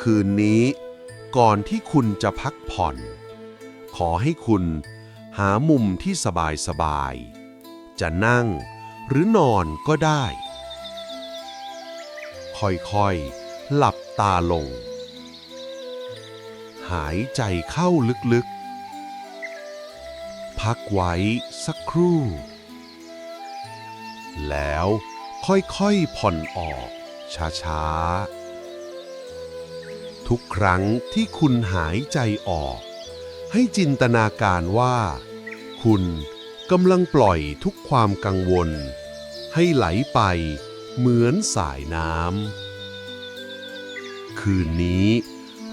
คืนนี้ก่อนที่คุณจะพักผ่อน ขอให้คุณหามุมที่สบายๆจะนั่งหรือนอนก็ได้ ค่อยๆ หลับตาลง หายใจเข้าลึกๆ พักไว้สักครู่ แล้วค่อยๆ ผ่อนออกช้าๆ ทุกครั้งที่คุณหายใจออก ให้จินตนาการว่า คุณกำลังปล่อยทุกความกังวล ให้ไหลไปเหมือนสายน้ำ คืนนี้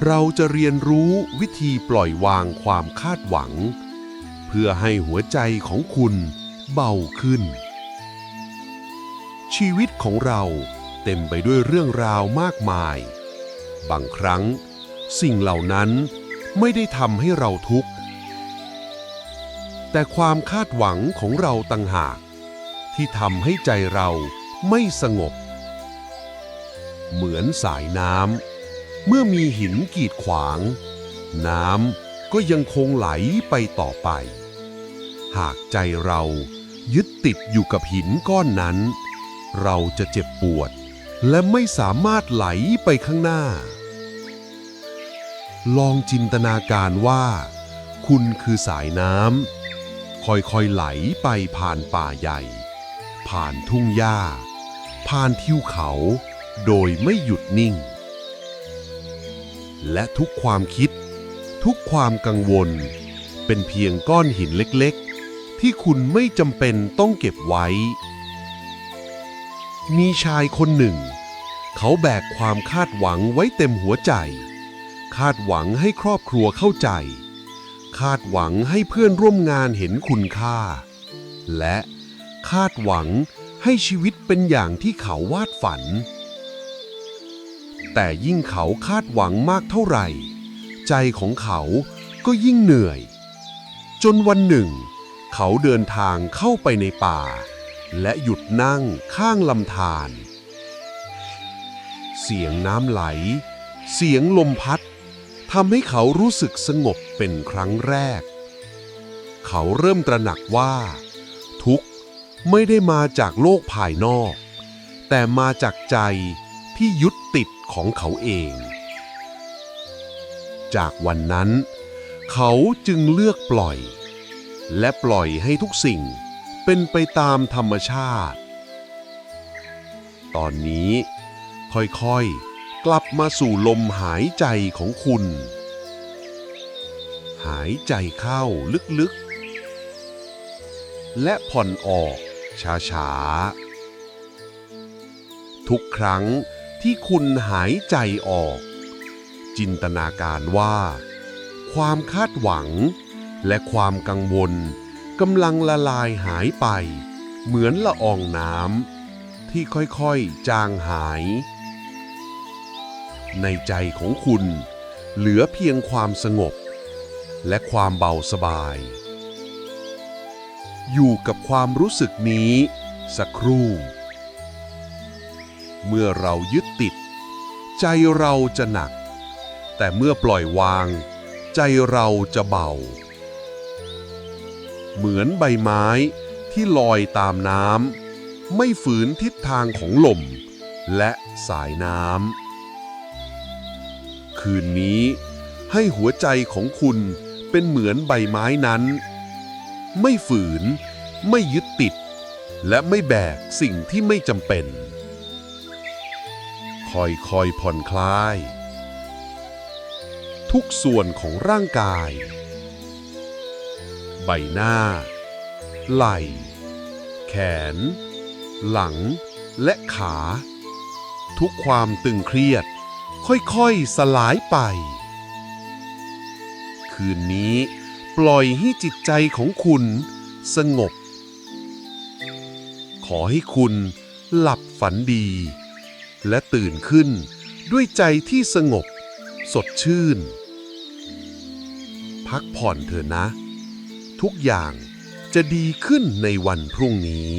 เราจะเรียนรู้วิธีปล่อยวางความคาดหวัง เพื่อให้หัวใจของคุณเบาขึ้น ชีวิตของเราเต็มไปด้วยเรื่องราวมากมาย บางครั้ง สิ่งเหล่านั้นไม่ได้ทำให้เราทุกข์ แต่ความคาดหวังของเราต่างหาก ที่ทำให้ใจเราไม่สงบ เหมือนสายน้ำเมื่อมีหินกีดขวาง น้ำก็ยังคงไหลไปต่อไป หากใจเรายึดติดอยู่กับหินก้อนนั้น เราจะเจ็บปวด และไม่สามารถไหลไปข้างหน้า ลองจินตนาการว่า คุณคือสายน้ำค่อยๆไหลไปผ่านป่าใหญ่ ผ่านทุ่งหญ้า ผ่านทิวเขา โดยไม่หยุดนิ่ง และทุกความคิด ทุกความกังวล เป็นเพียงก้อนหินเล็กๆ ที่คุณไม่จำเป็นต้องเก็บไว้ มีชายคนหนึ่ง เขาแบกความคาดหวังไว้เต็มหัวใจ คาดหวังให้ครอบครัวเข้าใจ คาดหวังให้เพื่อนร่วมงานเห็นคุณค่า และคาดหวังให้ชีวิตเป็นอย่างที่เขาวาดฝัน แต่ยิ่งเขาคาดหวังมากเท่าไหร่ ใจของเขาก็ยิ่งเหนื่อย จนวันหนึ่ง เขาเดินทางเข้าไปในป่า และหยุดนั่งข้างลำธารเสียงน้ำไหล เสียงลมพัดทำให้เขารู้สึกสงบเป็นครั้งแรก เขาเริ่มตระหนักว่า ทุกข์ไม่ได้มาจากโลกภายนอก แต่มาจากใจที่ยึดติดของเขาเอง จากวันนั้น เขาจึงเลือกปล่อย และปล่อยให้ทุกสิ่ง เป็นไปตามธรรมชาติ ตอนนี้ค่อยๆ กลับมาสู่ลมหายใจของคุณ หายใจเข้าลึกๆ และผ่อนออกช้าๆ ทุกครั้งที่คุณหายใจออก จินตนาการว่า ความคาดหวังและความกังวล กำลังละลายหายไป เหมือนละอองน้ำที่ค่อยๆจางหาย ในใจของคุณ เหลือเพียงความสงบ และความเบาสบาย อยู่กับความรู้สึกนี้สักครู่ เมื่อเรายึดติด ใจเราจะหนัก แต่เมื่อปล่อยวาง ใจเราจะเบา เหมือนใบไม้ที่ลอยตามน้ำไม่ฝืนทิศทางของลม และสายน้ำคืนนี้ให้หัวใจของคุณเป็นเหมือนใบไม้นั้น ไม่ฝืน ไม่ยึดติด และไม่แบกสิ่งที่ไม่จำเป็น คอยคอยๆผ่อนคลาย ทุกส่วนของร่างกาย ใบหน้า ไหล่ แขน หลัง และขา ทุกความตึงเครียด ค่อยๆสลายไป คืนนี้ปล่อยให้จิตใจของคุณสงบ ขอให้คุณหลับฝันดี และตื่นขึ้นด้วยใจที่สงบ สดชื่น พักผ่อนเถอะนะ ทุกอย่างจะดีขึ้นในวันพรุ่งนี้